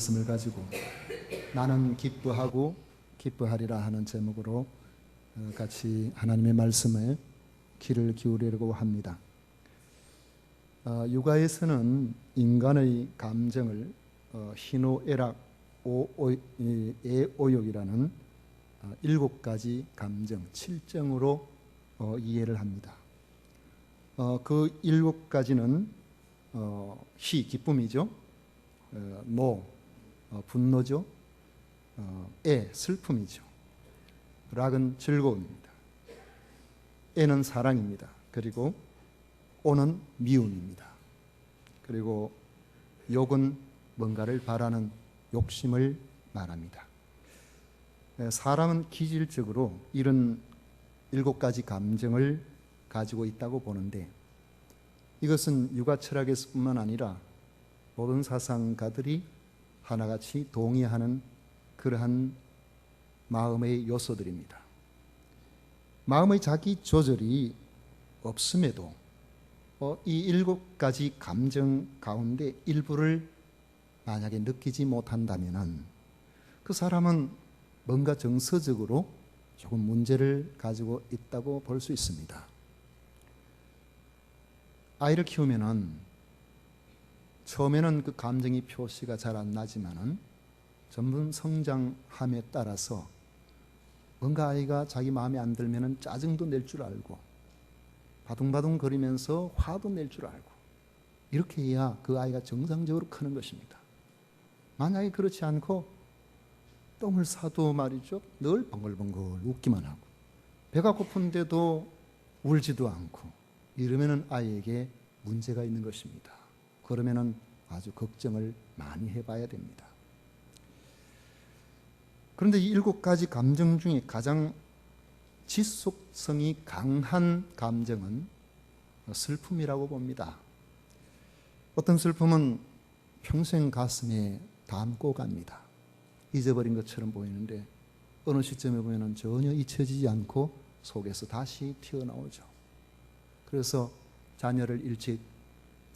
말씀을 가지고 나는 기뻐하고 기뻐하리라 하는 제목으로 어, 같이 하나님의 말씀에 귀를 기울이려고 합니다. 어, 육아에서는 인간의 감정을 어, 희노애락, 애오욕이라는 어, 일곱 가지 감정, 칠정으로 어, 이해를 합니다. 어, 그 일곱 가지는 어, 희, 기쁨이죠. 어, 노, 어, 분노죠. 어, 애, 슬픔이죠. 락은 즐거움입니다. 애는 사랑입니다. 그리고 오는 미움입니다. 그리고 욕은 뭔가를 바라는 욕심을 말합니다. 에, 사람은 기질적으로 이런 일곱 가지 감정을 가지고 있다고 보는데 이것은 육아 철학에서뿐만 아니라 모든 사상가들이 하나같이 동의하는 그러한 마음의 요소들입니다. 마음의 자기 조절이 없음에도 어, 이 일곱 가지 감정 가운데 일부를 만약에 느끼지 못한다면 그 사람은 뭔가 정서적으로 조금 문제를 가지고 있다고 볼 수 있습니다. 아이를 키우면은 처음에는 그 감정이 표시가 잘 안 나지만은 전분 성장함에 따라서 뭔가 아이가 자기 마음에 안 들면은 짜증도 낼 줄 알고 바둥바둥 거리면서 화도 낼 줄 알고 이렇게 해야 그 아이가 정상적으로 크는 것입니다. 만약에 그렇지 않고 똥을 싸도 말이죠 늘 벙글벙글 웃기만 하고 배가 고픈데도 울지도 않고 이러면은 아이에게 문제가 있는 것입니다. 그러면은 아주 걱정을 많이 해봐야 됩니다. 그런데 이 일곱 가지 감정 중에 가장 지속성이 강한 감정은 슬픔이라고 봅니다. 어떤 슬픔은 평생 가슴에 담고 갑니다. 잊어버린 것처럼 보이는데 어느 시점에 보면 전혀 잊혀지지 않고 속에서 다시 튀어나오죠. 그래서 자녀를 일찍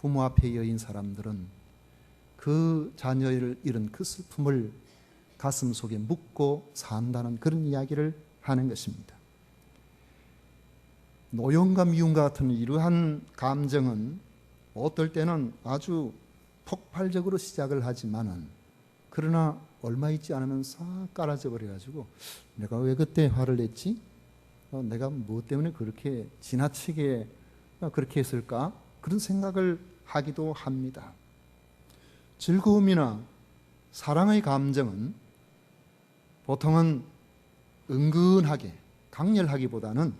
부모 앞에 여인 사람들은 그 자녀를 잃은 그 슬픔을 가슴 속에 묻고 산다는 그런 이야기를 하는 것입니다. 노용과 미움과 같은 이러한 감정은 어떨 때는 아주 폭발적으로 시작을 하지만은 그러나 얼마 있지 않으면 싹 깔아져 버려가지고 내가 왜 그때 화를 냈지? 어, 내가 무엇 때문에 그렇게 지나치게 그렇게 했을까? 그런 생각을 하기도 합니다. 즐거움이나 사랑의 감정은 보통은 은근하게, 강렬하기보다는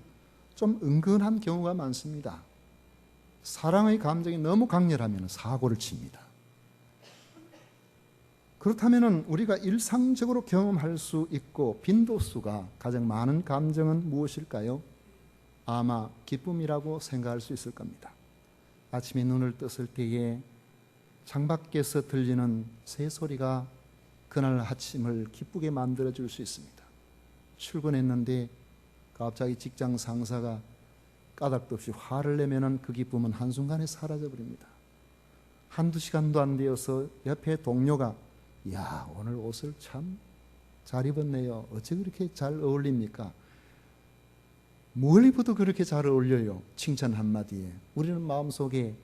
좀 은근한 경우가 많습니다. 사랑의 감정이 너무 강렬하면 사고를 칩니다. 그렇다면 우리가 일상적으로 경험할 수 있고 빈도수가 가장 많은 감정은 무엇일까요? 아마 기쁨이라고 생각할 수 있을 겁니다. 아침에 눈을 떴을 때에 창밖에서 들리는 새소리가 그날 아침을 기쁘게 만들어 줄 수 있습니다. 출근했는데 갑자기 직장 상사가 까닭도 없이 화를 내면은 그 기쁨은 한순간에 사라져 버립니다. 한두 시간도 안 되어서 옆에 동료가 야, 오늘 옷을 참 잘 입었네요. 어째 그렇게 잘 어울립니까? 뭘 입어도 그렇게 잘 어울려요. 칭찬 한마디에. 우리는 마음속에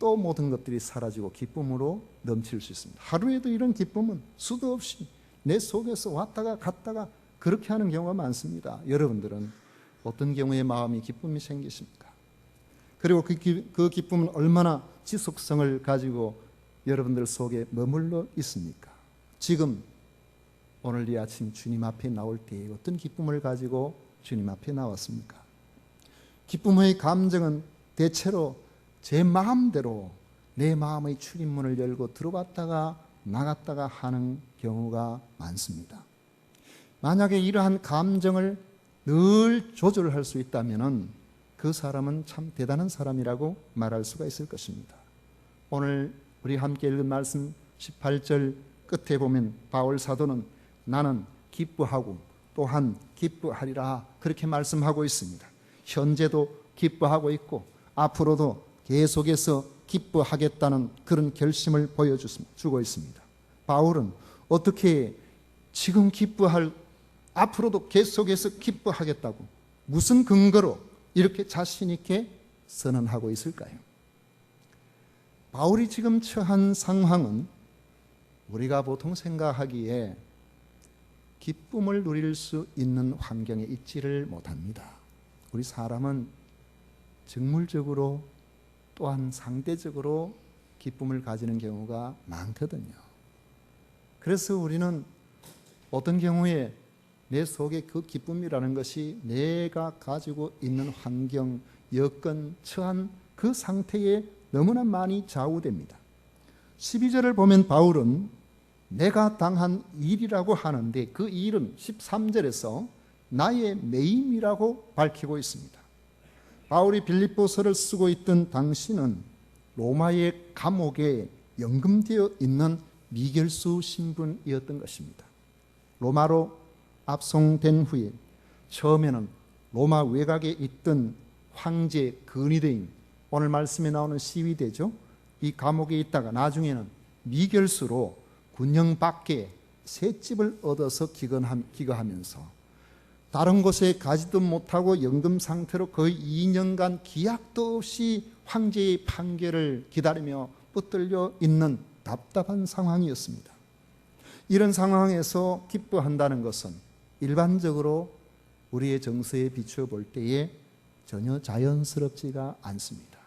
또 모든 것들이 사라지고 기쁨으로 넘칠 수 있습니다. 하루에도 이런 기쁨은 수도 없이 내 속에서 왔다가 갔다가 그렇게 하는 경우가 많습니다. 여러분들은 어떤 경우에 마음이 기쁨이 생기십니까? 그리고 그, 기, 그 기쁨은 얼마나 지속성을 가지고 여러분들 속에 머물러 있습니까? 지금 오늘 이 아침 주님 앞에 나올 때 어떤 기쁨을 가지고 주님 앞에 나왔습니까? 기쁨의 감정은 대체로 제 마음대로 내 마음의 출입문을 열고 들어갔다가 나갔다가 하는 경우가 많습니다. 만약에 이러한 감정을 늘 조절할 수 있다면 그 사람은 참 대단한 사람이라고 말할 수가 있을 것입니다. 오늘 우리 함께 읽은 말씀 18절 끝에 보면 바울 사도는 나는 기뻐하고 또한 기뻐하리라 그렇게 말씀하고 있습니다. 현재도 기뻐하고 있고 앞으로도 계속해서 기뻐하겠다는 그런 결심을 보여주고 있습니다. 바울은 어떻게 지금 기뻐할 앞으로도 계속해서 기뻐하겠다고 무슨 근거로 이렇게 자신 있게 선언하고 있을까요? 바울이 지금 처한 상황은 우리가 보통 생각하기에 기쁨을 누릴 수 있는 환경에 있지를 못합니다. 우리 사람은 정물적으로 또한 상대적으로 기쁨을 가지는 경우가 많거든요. 그래서 우리는 어떤 경우에 내 속에 그 기쁨이라는 것이 내가 가지고 있는 환경, 여건, 처한 그 상태에 너무나 많이 좌우됩니다. 12절을 보면 바울은 내가 당한 일이라고 하는데 그 일은 13절에서 나의 매임이라고 밝히고 있습니다. 바울이 빌립보서를 쓰고 있던 당시는 로마의 감옥에 연금되어 있는 미결수 신분이었던 것입니다. 로마로 압송된 후에 처음에는 로마 외곽에 있던 황제 근위대인 오늘 말씀에 나오는 시위대죠. 이 감옥에 있다가 나중에는 미결수로 군영 밖에 셋집을 얻어서 기거하면서 다른 곳에 가지도 못하고 연금 상태로 거의 2년간 기약도 없이 황제의 판결을 기다리며 붙들려 있는 답답한 상황이었습니다. 이런 상황에서 기뻐한다는 것은 일반적으로 우리의 정서에 비추어 볼 때에 전혀 자연스럽지가 않습니다.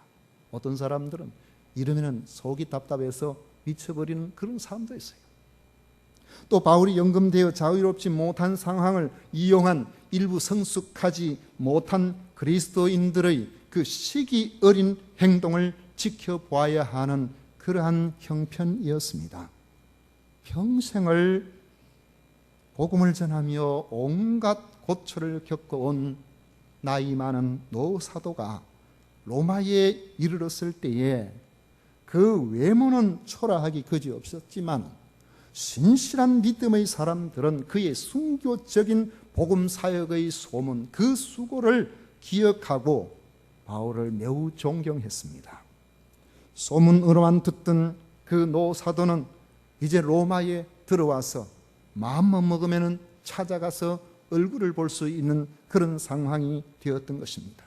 어떤 사람들은 이러면 속이 답답해서 미쳐버리는 그런 사람도 있어요. 또 바울이 연금되어 자유롭지 못한 상황을 이용한 일부 성숙하지 못한 그리스도인들의 그 시기 어린 행동을 지켜보아야 하는 그러한 형편이었습니다. 평생을 복음을 전하며 온갖 고초를 겪어온 나이 많은 노사도가 로마에 이르렀을 때에 그 외모는 초라하기 그지 없었지만 신실한 믿음의 사람들은 그의 순교적인 복음 사역의 소문 그 수고를 기억하고 바울을 매우 존경했습니다. 소문으로만 듣던 그 노사도는 이제 로마에 들어와서 마음만 먹으면 찾아가서 얼굴을 볼 수 있는 그런 상황이 되었던 것입니다.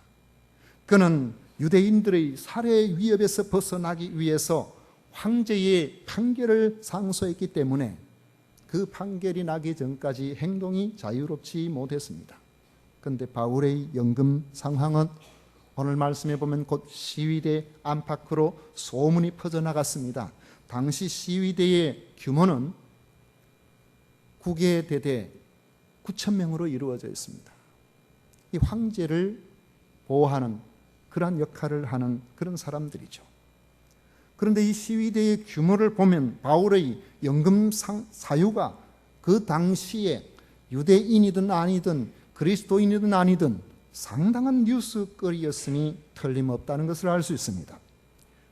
그는 유대인들의 살해 위협에서 벗어나기 위해서 황제의 판결을 상소했기 때문에 그 판결이 나기 전까지 행동이 자유롭지 못했습니다. 그런데 바울의 연금 상황은 오늘 말씀에 보면 곧 시위대 안팎으로 소문이 퍼져나갔습니다. 당시 시위대의 규모는 국외 대대 9천 명으로 이루어져 있습니다. 이 황제를 보호하는 그러한 역할을 하는 그런 사람들이죠. 그런데 이 시위대의 규모를 보면 바울의 연금 사유가 그 당시에 유대인이든 아니든 그리스도인이든 아니든 상당한 뉴스거리였으니 틀림없다는 것을 알 수 있습니다.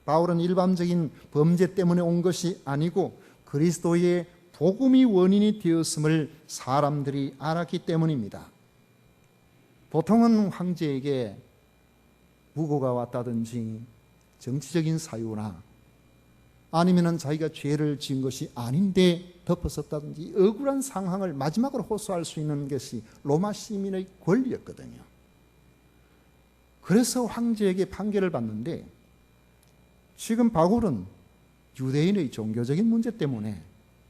바울은 일반적인 범죄 때문에 온 것이 아니고 그리스도의 복음이 원인이 되었음을 사람들이 알았기 때문입니다. 보통은 황제에게 무고가 왔다든지 정치적인 사유나 아니면은 자기가 죄를 지은 것이 아닌데 덮었었다든지 억울한 상황을 마지막으로 호소할 수 있는 것이 로마 시민의 권리였거든요. 그래서 황제에게 판결을 받는데 지금 바울은 유대인의 종교적인 문제 때문에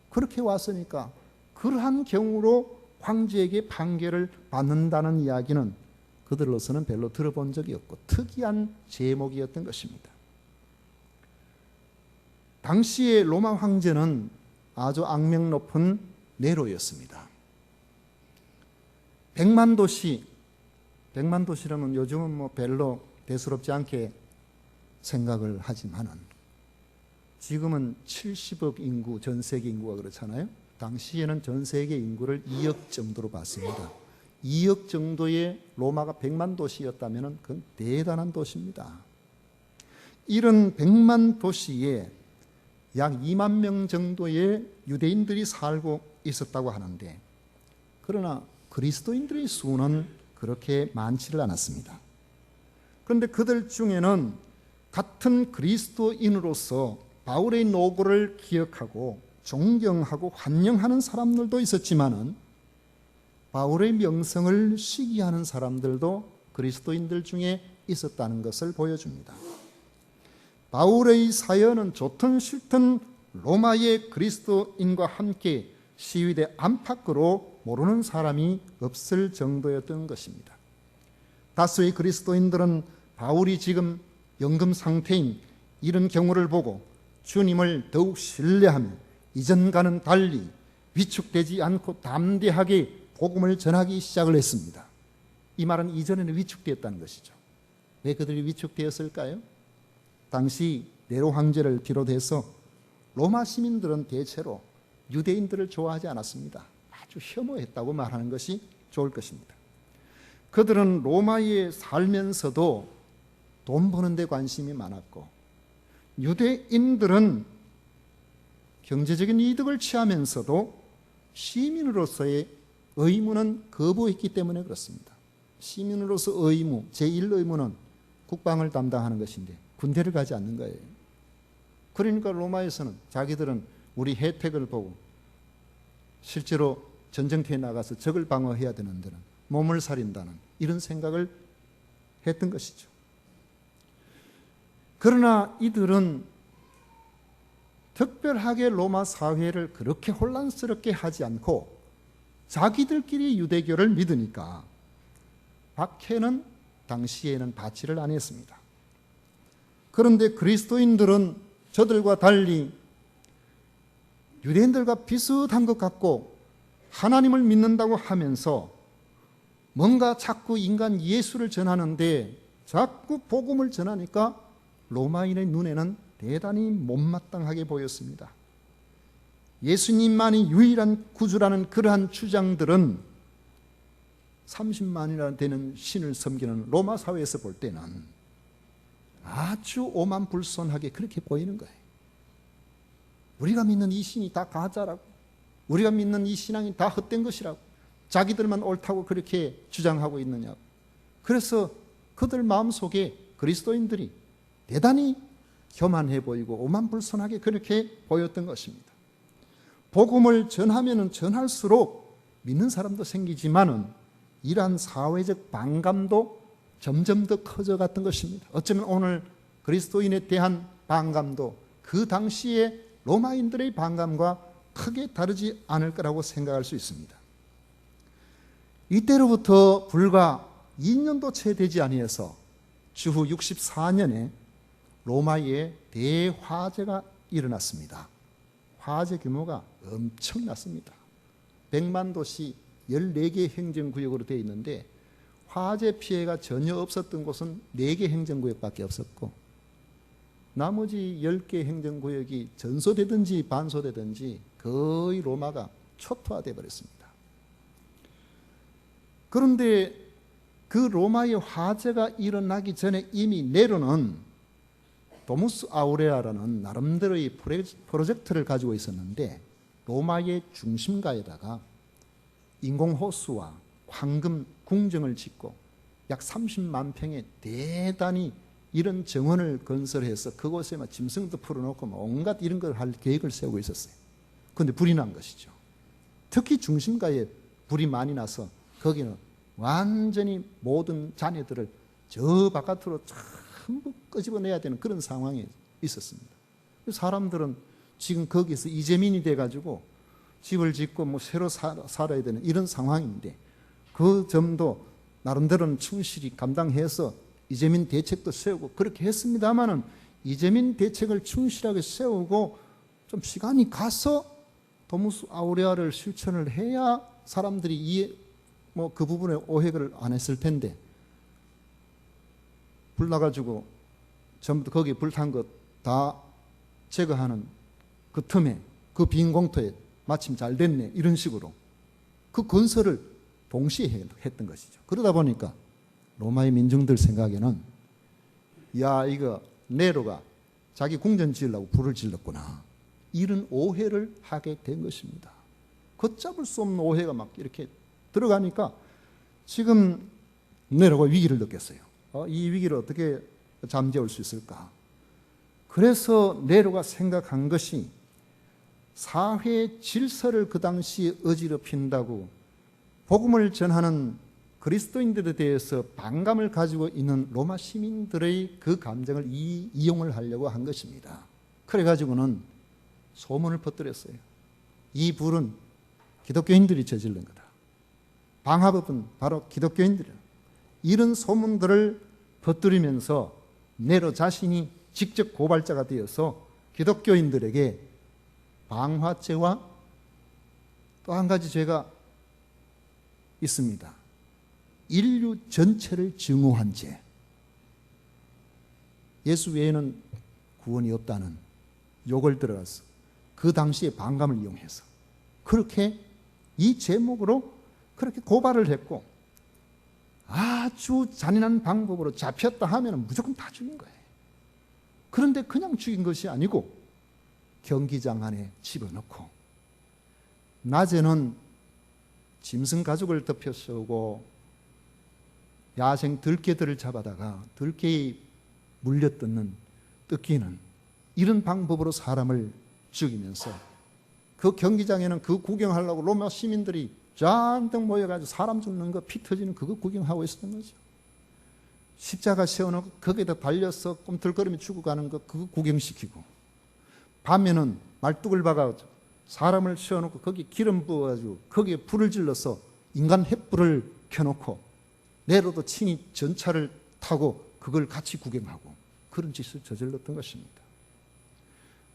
그렇게 왔으니까 그러한 경우로 황제에게 판결을 받는다는 이야기는 그들로서는 별로 들어본 적이 없고 특이한 제목이었던 것입니다. 당시의 로마 황제는 아주 악명 높은 네로였습니다. 백만 도시, 백만 도시라면 요즘은 뭐 별로 대수롭지 않게 생각을 하지만은 지금은 70억 인구, 전 세계 인구가 그렇잖아요. 당시에는 전 세계 인구를 2억 정도로 봤습니다. 2억 정도의 로마가 100만 도시였다면 그건 대단한 도시입니다. 이런 100만 도시에 약 2만 명 정도의 유대인들이 살고 있었다고 하는데 그러나 그리스도인들의 수는 그렇게 많지를 않았습니다. 그런데 그들 중에는 같은 그리스도인으로서 바울의 노고를 기억하고 존경하고 환영하는 사람들도 있었지만은 바울의 명성을 시기하는 사람들도 그리스도인들 중에 있었다는 것을 보여줍니다. 바울의 사연은 좋든 싫든 로마의 그리스도인과 함께 시위대 안팎으로 모르는 사람이 없을 정도였던 것입니다. 다수의 그리스도인들은 바울이 지금 연금 상태인 이런 경우를 보고 주님을 더욱 신뢰하며 이전과는 달리 위축되지 않고 담대하게 복음을 전하기 시작을 했습니다. 이 말은 이전에는 위축되었다는 것이죠. 왜 그들이 위축되었을까요? 당시 네로 황제를 비롯해서 로마 시민들은 대체로 유대인들을 좋아하지 않았습니다. 아주 혐오했다고 말하는 것이 좋을 것입니다. 그들은 로마에 살면서도 돈 버는 데 관심이 많았고 유대인들은 경제적인 이득을 취하면서도 시민으로서의 의무는 거부했기 때문에 그렇습니다. 시민으로서 의무, 제1 의무는 국방을 담당하는 것인데 군대를 가지 않는 거예요. 그러니까 로마에서는 자기들은 우리 혜택을 보고 실제로 전쟁터에 나가서 적을 방어해야 되는 데는 몸을 살인다는 이런 생각을 했던 것이죠. 그러나 이들은 특별하게 로마 사회를 그렇게 혼란스럽게 하지 않고 자기들끼리 유대교를 믿으니까 박해는 당시에는 받지를 아니했습니다. 그런데 그리스도인들은 저들과 달리 유대인들과 비슷한 것 같고 하나님을 믿는다고 하면서 뭔가 자꾸 인간 예수를 전하는데 자꾸 복음을 전하니까 로마인의 눈에는 대단히 못마땅하게 보였습니다. 예수님만이 유일한 구주라는 그러한 주장들은 30만이나 되는 신을 섬기는 로마 사회에서 볼 때는 아주 오만불손하게 그렇게 보이는 거예요. 우리가 믿는 이 신이 다 가짜라고, 우리가 믿는 이 신앙이 다 헛된 것이라고, 자기들만 옳다고 그렇게 주장하고 있느냐고. 그래서 그들 마음속에 그리스도인들이 대단히 교만해 보이고 오만불손하게 그렇게 보였던 것입니다. 복음을 전하면 전할수록 믿는 사람도 생기지만은 이러한 사회적 반감도 점점 더 커져갔던 것입니다. 어쩌면 오늘 그리스도인에 대한 반감도 그 당시에 로마인들의 반감과 크게 다르지 않을 거라고 생각할 수 있습니다. 이때로부터 불과 2년도 채 되지 아니해서 주후 64년에 로마에 대화재가 일어났습니다. 화재 규모가 엄청났습니다. 100만 도시 14개 행정구역으로 되어 있는데 화재 피해가 전혀 없었던 곳은 4개 행정구역밖에 없었고 나머지 10개 행정구역이 전소되든지 반소되든지 거의 로마가 초토화되어 버렸습니다. 그런데 그 로마의 화재가 일어나기 전에 이미 네로는 도무스 아우레아라는 나름대로의 프로젝트를 가지고 있었는데 로마의 중심가에다가 인공호수와 황금 궁정을 짓고 약 30만 평의 대단히 이런 정원을 건설해서 그곳에 막 짐승도 풀어놓고 온갖 이런 걸 할 계획을 세우고 있었어요. 그런데 불이 난 것이죠. 특히 중심가에 불이 많이 나서 거기는 완전히 모든 자녀들을 저 바깥으로 전부 끄집어내야 되는 그런 상황에 있었습니다. 사람들은 지금 거기서 이재민이 돼가지고 집을 짓고 뭐 새로 살아야 되는 이런 상황인데 그 점도 나름대로는 충실히 감당해서 이재민 대책도 세우고 그렇게 했습니다만은 이재민 대책을 충실하게 세우고 좀 시간이 가서 도무스 아우레아를 실천을 해야 사람들이 이해 뭐 그 부분에 오해를 안 했을 텐데 불 나가지고 전부 거기 불탄 것 다 제거하는 그 틈에 그 빈 공터에 마침 잘 됐네 이런 식으로. 그 건설을 동시에 했던 것이죠. 그러다 보니까 로마의 민중들 생각에는 야 이거 네로가 자기 궁전 지으려고 불을 질렀구나 이런 오해를 하게 된 것입니다. 걷잡을 수 없는 오해가 막 이렇게 들어가니까 지금 네로가 위기를 느꼈어요. 어, 이 위기를 어떻게 잠재울 수 있을까? 그래서 네로가 생각한 것이 사회 질서를 그 당시 어지럽힌다고 복음을 전하는 그리스도인들에 대해서 반감을 가지고 있는 로마 시민들의 그 감정을 이, 이용을 하려고 한 것입니다. 그래가지고는 소문을 퍼뜨렸어요. 이 불은 기독교인들이 저질른 거다. 방화법은 바로 기독교인들이다. 이런 소문들을 퍼뜨리면서 네로 자신이 직접 고발자가 되어서 기독교인들에게 방화죄와 또 한 가지 죄가 있습니다. 인류 전체를 증오한 죄. 예수 외에는 구원이 없다는 욕을 들어서 그 당시에 반감을 이용해서 그렇게 이 제목으로 그렇게 고발을 했고 아주 잔인한 방법으로 잡혔다 하면 무조건 다 죽인 거예요. 그런데 그냥 죽인 것이 아니고 경기장 안에 집어넣고 낮에는 짐승 가죽을 덮여 쓰고 야생 들개들을 잡아다가 들개에 물려 뜯는 뜯기는 이런 방법으로 사람을 죽이면서 그 경기장에는 그 구경하려고 로마 시민들이 잔뜩 모여가지고 사람 죽는 거 피 터지는 그거 구경하고 있었던 거죠. 십자가 세워놓고 거기다 달려서 꿈틀거리며 죽어가는 거 그거 구경시키고 밤에는 말뚝을 박아가지고 사람을 세워놓고 거기 기름 부어가지고 거기에 불을 질러서 인간 횃불을 켜놓고 내로도 친히 전차를 타고 그걸 같이 구경하고 그런 짓을 저질렀던 것입니다.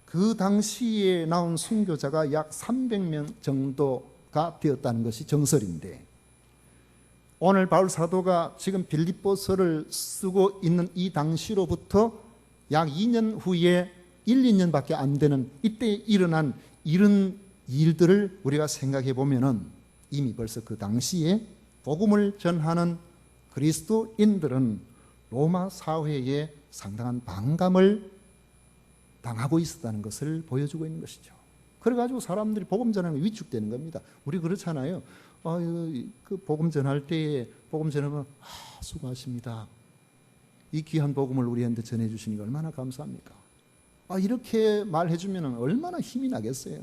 그 당시에 나온 순교자가 약 300명 정도가 되었다는 것이 정설인데 오늘 바울 사도가 지금 빌립보서를 쓰고 있는 이 당시로부터 약 2년 후에 1, 2년밖에 안 되는 이때 일어난 이런 일들을 우리가 생각해 보면은 이미 벌써 그 당시에 복음을 전하는 그리스도인들은 로마 사회에 상당한 반감을 당하고 있었다는 것을 보여주고 있는 것이죠. 그래가지고 사람들이 복음 전하는 게 위축되는 겁니다. 우리 그렇잖아요. 아, 그 복음 전할 때에 복음 전하면 아, 수고하십니다. 이 귀한 복음을 우리한테 전해주시니까 얼마나 감사합니까? 아, 이렇게 말해주면 얼마나 힘이 나겠어요.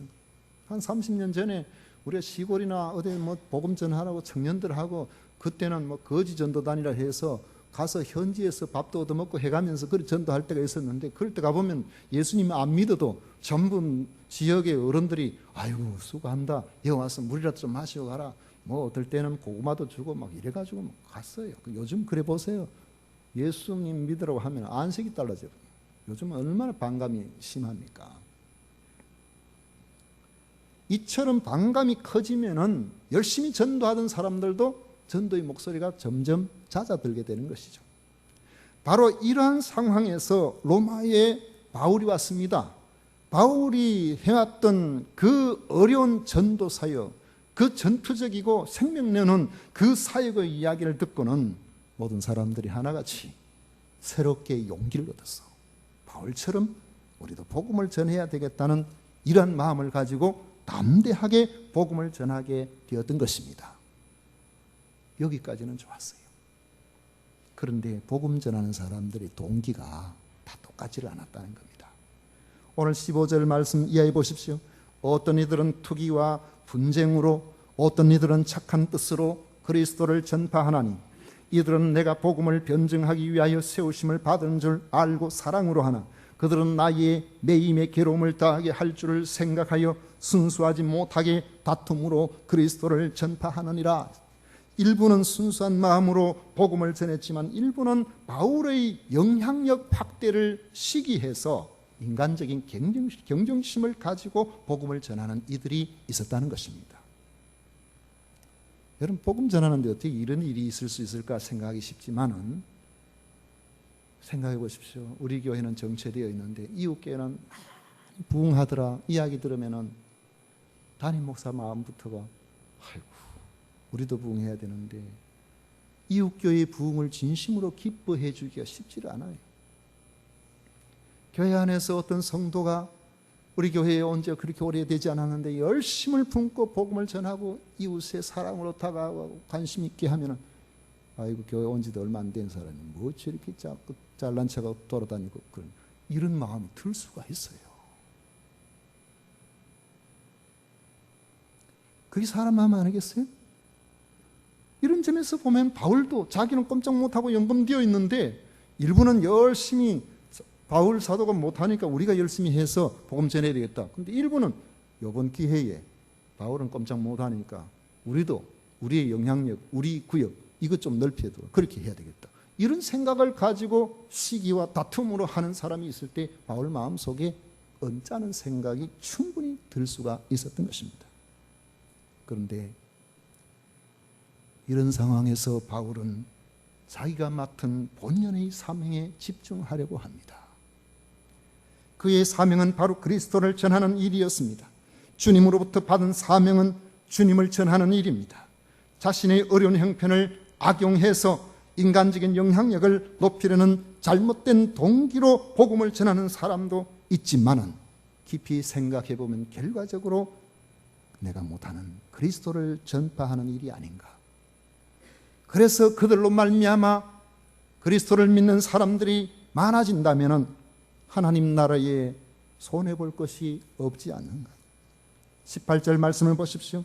한 30년 전에 우리가 시골이나 어디 뭐 복음 전하라고 청년들하고 그때는 뭐 거지 전도단이라 해서 가서 현지에서 밥도 얻어먹고 해가면서 그렇게 전도할 때가 있었는데 그럴 때 가보면 예수님 안 믿어도 전부 지역의 어른들이 아이고 수고한다. 여기 와서 물이라도 좀 마시고 가라. 뭐 어떨 때는 고구마도 주고 막 이래가지고 갔어요. 그 요즘 그래 보세요. 예수님 믿으라고 하면 안색이 달라져요 요즘 얼마나 반감이 심합니까? 이처럼 반감이 커지면은 열심히 전도하던 사람들도 전도의 목소리가 점점 잦아들게 되는 것이죠. 바로 이러한 상황에서 로마에 바울이 왔습니다. 바울이 해왔던 그 어려운 전도 사역, 그 전투적이고 생명내는 그 사역의 이야기를 듣고는 모든 사람들이 하나같이 새롭게 용기를 얻었어. 바울처럼 우리도 복음을 전해야 되겠다는 이런 마음을 가지고 담대하게 복음을 전하게 되었던 것입니다. 여기까지는 좋았어요. 그런데 복음 전하는 사람들의 동기가 다 똑같지를 않았다는 겁니다. 오늘 15절 말씀 이해해 보십시오. 어떤 이들은 투기와 분쟁으로 어떤 이들은 착한 뜻으로 그리스도를 전파하나니 이들은 내가 복음을 변증하기 위하여 세우심을 받은 줄 알고 사랑으로 하나 그들은 나의 매임의 괴로움을 더하게 할 줄을 생각하여 순수하지 못하게 다툼으로 그리스도를 전파하느니라. 일부는 순수한 마음으로 복음을 전했지만 일부는 바울의 영향력 확대를 시기해서 인간적인 경쟁심을 가지고 복음을 전하는 이들이 있었다는 것입니다. 여러분 복음 전하는데 어떻게 이런 일이 있을 수 있을까 생각하기 쉽지만은 생각해 보십시오. 우리 교회는 정체되어 있는데 이웃 교회는 부흥하더라 이야기 들으면은 담임 목사 마음부터가 아이고 우리도 부흥해야 되는데 이웃 교회의 부흥을 진심으로 기뻐해 주기가 쉽지를 않아요. 교회 안에서 어떤 성도가 우리 교회에 온 지 그렇게 오래되지 않았는데 열심을 품고 복음을 전하고 이웃의 사랑으로 다가가고 관심 있게 하면은 아이고 교회 온 지도 얼마 안 된 사람이 뭐 저렇게 자꾸 잘난 척하고 돌아다니고 그런 이런 마음이 들 수가 있어요. 그게 사람 마음 아니겠어요? 이런 점에서 보면 바울도 자기는 꼼짝 못하고 연금되어 있는데 일부는 열심히 바울 사도가 못하니까 우리가 열심히 해서 복음 전해야 되겠다. 근데 일부는 이번 기회에 바울은 꼼짝 못하니까 우리도 우리의 영향력, 우리 구역 이것 좀 넓혀도 그렇게 해야 되겠다. 이런 생각을 가지고 시기와 다툼으로 하는 사람이 있을 때 바울 마음 속에 언짢은 생각이 충분히 들 수가 있었던 것입니다. 그런데 이런 상황에서 바울은 자기가 맡은 본연의 사명에 집중하려고 합니다. 그의 사명은 바로 그리스도를 전하는 일이었습니다. 주님으로부터 받은 사명은 주님을 전하는 일입니다. 자신의 어려운 형편을 악용해서 인간적인 영향력을 높이려는 잘못된 동기로 복음을 전하는 사람도 있지만은 깊이 생각해 보면 결과적으로 내가 못하는 그리스도를 전파하는 일이 아닌가. 그래서 그들로 말미암아 그리스도를 믿는 사람들이 많아진다면은 하나님 나라에 손해 볼 것이 없지 않는가. 18절 말씀을 보십시오.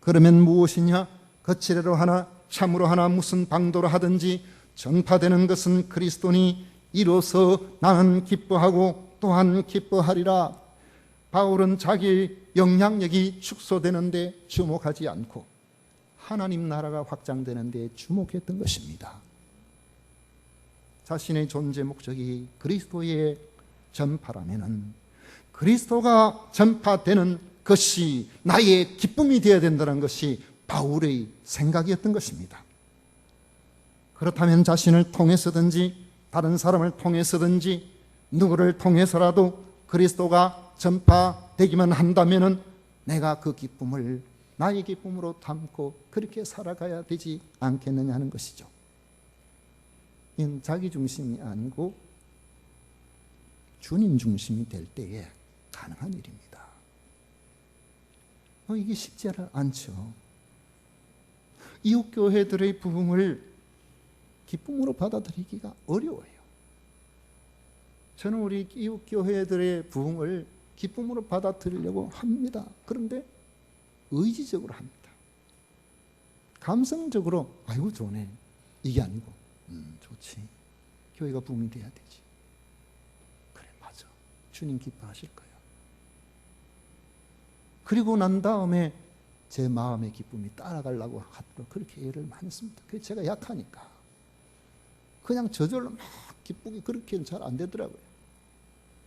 그러면 무엇이냐? 거칠애로 하나 참으로 하나 무슨 방도로 하든지 전파되는 것은 그리스도니 이로써 나는 기뻐하고 또한 기뻐하리라. 바울은 자기 영향력이 축소되는데 주목하지 않고 하나님 나라가 확장되는데 주목했던 것입니다. 자신의 존재 목적이 그리스도의 전파라면은 그리스도가 전파되는 것이 나의 기쁨이 되어야 된다는 것이 바울의 생각이었던 것입니다. 그렇다면 자신을 통해서든지 다른 사람을 통해서든지 누구를 통해서라도 그리스도가 전파되기만 한다면은 내가 그 기쁨을 나의 기쁨으로 담고 그렇게 살아가야 되지 않겠느냐 하는 것이죠. 이는 자기 중심이 아니고 주님 중심이 될 때에 가능한 일입니다. 어, 이게 쉽지 않죠. 이웃 교회들의 부흥을 기쁨으로 받아들이기가 어려워요. 저는 우리 이웃 교회들의 부흥을 기쁨으로 받아들이려고 합니다. 그런데 의지적으로 합니다. 감성적으로 아이고 좋네 이게 아니고 음 좋지 교회가 부흥이 돼야 되지. 주님 기뻐하실 거야. 그리고 난 다음에 제 마음의 기쁨이 따라가려고 하도록 그렇게 애를 많이 씁니다. 그 제가 약하니까 그냥 저절로 막 기쁘게 그렇게는 잘 안 되더라고요.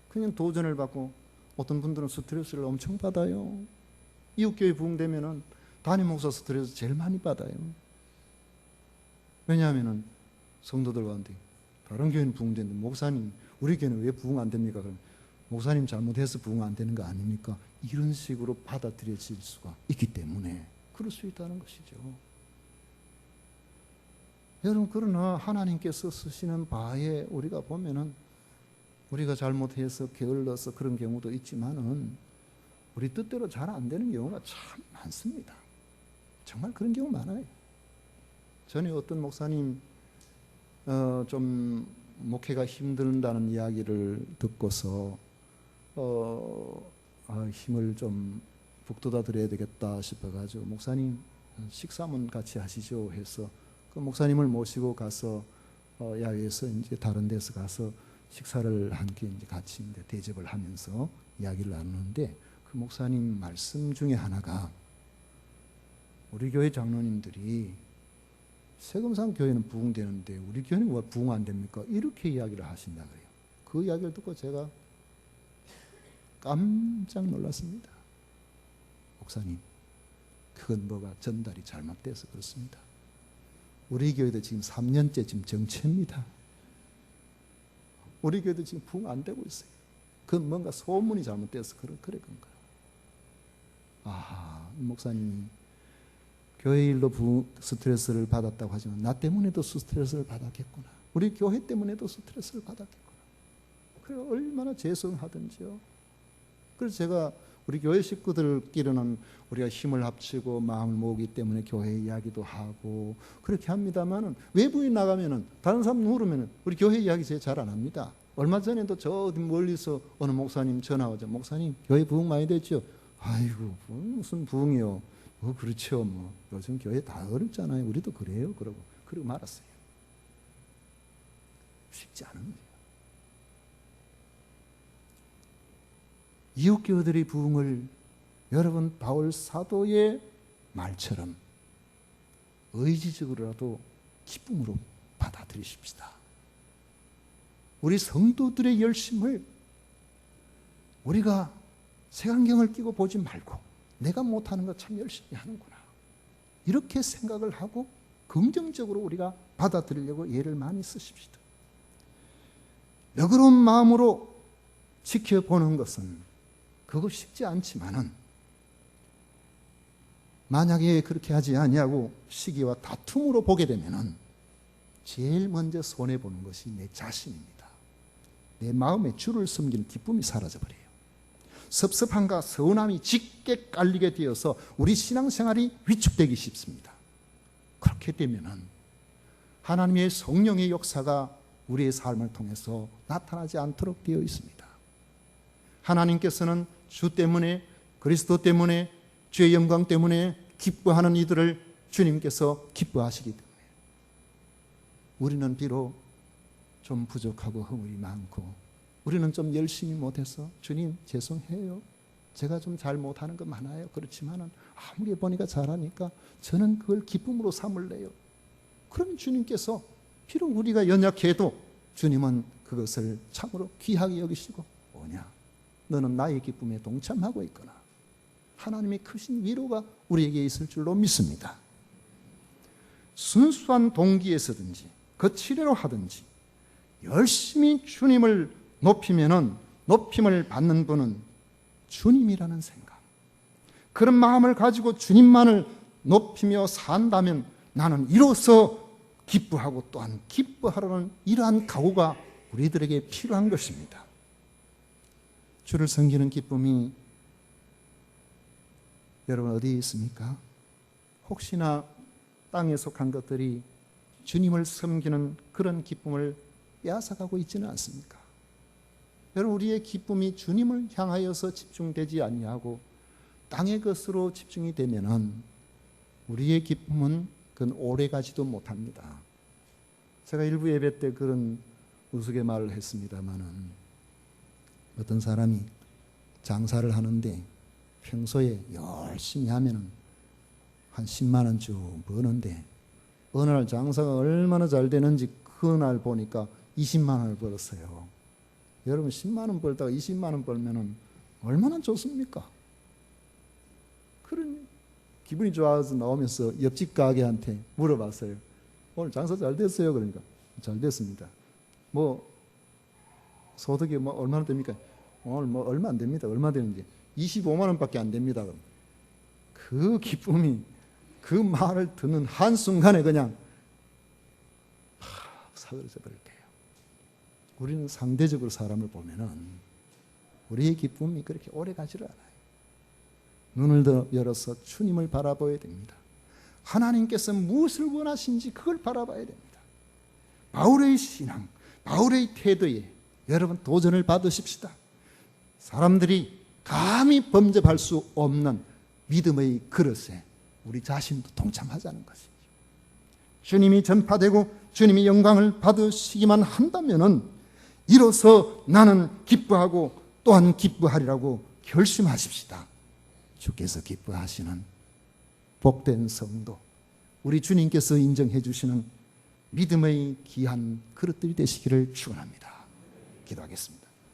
그냥 도전을 받고 어떤 분들은 스트레스를 엄청 받아요. 이웃교회 부흥되면은 담임 목사 스트레스 제일 많이 받아요. 왜냐하면은 성도들 가운데 다른 교회는 부흥되는데 목사님 우리 교회는 왜 부흥 안 됩니까? 그럼 목사님 잘못해서 부흥 안 되는 거 아닙니까? 이런 식으로 받아들여질 수가 있기 때문에 그럴 수 있다는 것이죠. 여러분 그러나 하나님께서 쓰시는 바에 우리가 보면은 우리가 잘못해서 게을러서 그런 경우도 있지만은 우리 뜻대로 잘 안 되는 경우가 참 많습니다. 정말 그런 경우 많아요. 전에 어떤 목사님 어, 좀 목회가 힘든다는 이야기를 듣고서 어, 아, 힘을 좀 북돋아 드려야 되겠다 싶어가지고 목사님 식사문 같이 하시죠 해서 그 목사님을 모시고 가서 어, 야외에서 이제 다른 데서 가서 식사를 함께 이제 같이 이제 대접을 하면서 이야기를 나누는데 그 목사님 말씀 중에 하나가 우리 교회 장로님들이 세금상 교회는 부흥되는데 우리 교회는 왜 부흥 안 됩니까? 이렇게 이야기를 하신다 그래요. 그 이야기를 듣고 제가 깜짝 놀랐습니다. 목사님, 그건 뭐가 전달이 잘못돼서 그렇습니다. 우리 교회도 지금 3년째 지금 정체입니다. 우리 교회도 지금 부흥 안 되고 있어요. 그건 뭔가 소문이 잘못돼서 그래, 그래 건가. 아, 목사님이 교회 일로 부, 스트레스를 받았다고 하지만 나 때문에도 스트레스를 받았겠구나. 우리 교회 때문에도 스트레스를 받았겠구나. 그래 얼마나 죄송하든지요. 그래서 제가 우리 교회 식구들끼리는 우리가 힘을 합치고 마음을 모으기 때문에 교회 이야기도 하고 그렇게 합니다만은 외부에 나가면은 다른 사람 누르면은 우리 교회 이야기 제일 잘 안 합니다. 얼마 전에도 저 멀리서 어느 목사님 전화 오죠. 목사님 교회 부흥 많이 됐죠. 아이고 무슨 부흥이요. 어, 그렇죠. 뭐 요즘 교회 다 어렵잖아요. 우리도 그래요. 그러고 그러고 말았어요. 쉽지 않은 거예요. 이웃교들의 부흥을 여러분 바울 사도의 말처럼 의지적으로라도 기쁨으로 받아들이십시다. 우리 성도들의 열심을 우리가 색안경을 끼고 보지 말고 내가 못하는 거 참 열심히 하는구나. 이렇게 생각을 하고 긍정적으로 우리가 받아들이려고 예를 많이 쓰십시다. 너그러운 마음으로 지켜보는 것은 그거 쉽지 않지만은 만약에 그렇게 하지 아니하고 시기와 다툼으로 보게 되면은 제일 먼저 손해 보는 것이 내 자신입니다. 내 마음에 주를 섬기는 기쁨이 사라져 버려요. 섭섭함과 서운함이 짙게 깔리게 되어서 우리 신앙생활이 위축되기 쉽습니다. 그렇게 되면은 하나님의 성령의 역사가 우리의 삶을 통해서 나타나지 않도록 되어 있습니다. 하나님께서는 주 때문에 그리스도 때문에 주의 영광 때문에 기뻐하는 이들을 주님께서 기뻐하시기 때문에 우리는 비록 좀 부족하고 허물이 많고 우리는 좀 열심히 못해서 주님 죄송해요. 제가 좀 잘 못하는 거 많아요. 그렇지만은 아무리 보니까 잘하니까 저는 그걸 기쁨으로 삼을래요. 그럼 주님께서 비록 우리가 연약해도 주님은 그것을 참으로 귀하게 여기시고 뭐냐? 너는 나의 기쁨에 동참하고 있거나 하나님의 크신 위로가 우리에게 있을 줄로 믿습니다. 순수한 동기에서든지 그 치료로 하든지 열심히 주님을 높이면은 높임을 받는 분은 주님이라는 생각. 그런 마음을 가지고 주님만을 높이며 산다면 나는 이로써 기뻐하고 또한 기뻐하라는 이러한 각오가 우리들에게 필요한 것입니다. 주를 섬기는 기쁨이 여러분 어디에 있습니까? 혹시나 땅에 속한 것들이 주님을 섬기는 그런 기쁨을 빼앗아가고 있지는 않습니까? 여러분 우리의 기쁨이 주님을 향하여서 집중되지 아니하고 땅의 것으로 집중이 되면은 우리의 기쁨은 그건 오래가지도 못합니다. 제가 일부 예배 때 그런 우스갯 말을 했습니다마는 어떤 사람이 장사를 하는데 평소에 열심히 하면은 한 10만 원 쭉 버는데 어느 날 장사가 얼마나 잘 되는지 그날 보니까 20만 원을 벌었어요. 여러분 10만 원 벌다가 20만 원 벌면은 얼마나 좋습니까? 그런 기분이 좋아서 나오면서 옆집 가게한테 물어봤어요. 오늘 장사 잘 됐어요. 그러니까 잘 됐습니다. 뭐 소득이 뭐 얼마나 됩니까? 오늘 뭐 얼마 안 됩니다. 얼마 되는지 25만 원밖에 안 됩니다. 그럼. 그 기쁨이 그 말을 듣는 한 순간에 그냥 사그러져 버릴 거예요. 우리는 상대적으로 사람을 보면은 우리의 기쁨이 그렇게 오래 가지를 않아요. 눈을 더 열어서 주님을 바라봐야 됩니다. 하나님께서 무엇을 원하신지 그걸 바라봐야 됩니다. 바울의 신앙, 바울의 태도에 여러분 도전을 받으십시다. 사람들이 감히 범접할 수 없는 믿음의 그릇에 우리 자신도 동참하자는 것이죠. 주님이 전파되고 주님이 영광을 받으시기만 한다면은 이로써 나는 기뻐하고 또한 기뻐하리라고 결심하십시다. 주께서 기뻐하시는 복된 성도, 우리 주님께서 인정해 주시는 믿음의 귀한 그릇들이 되시기를 축원합니다. 기도하겠습니다.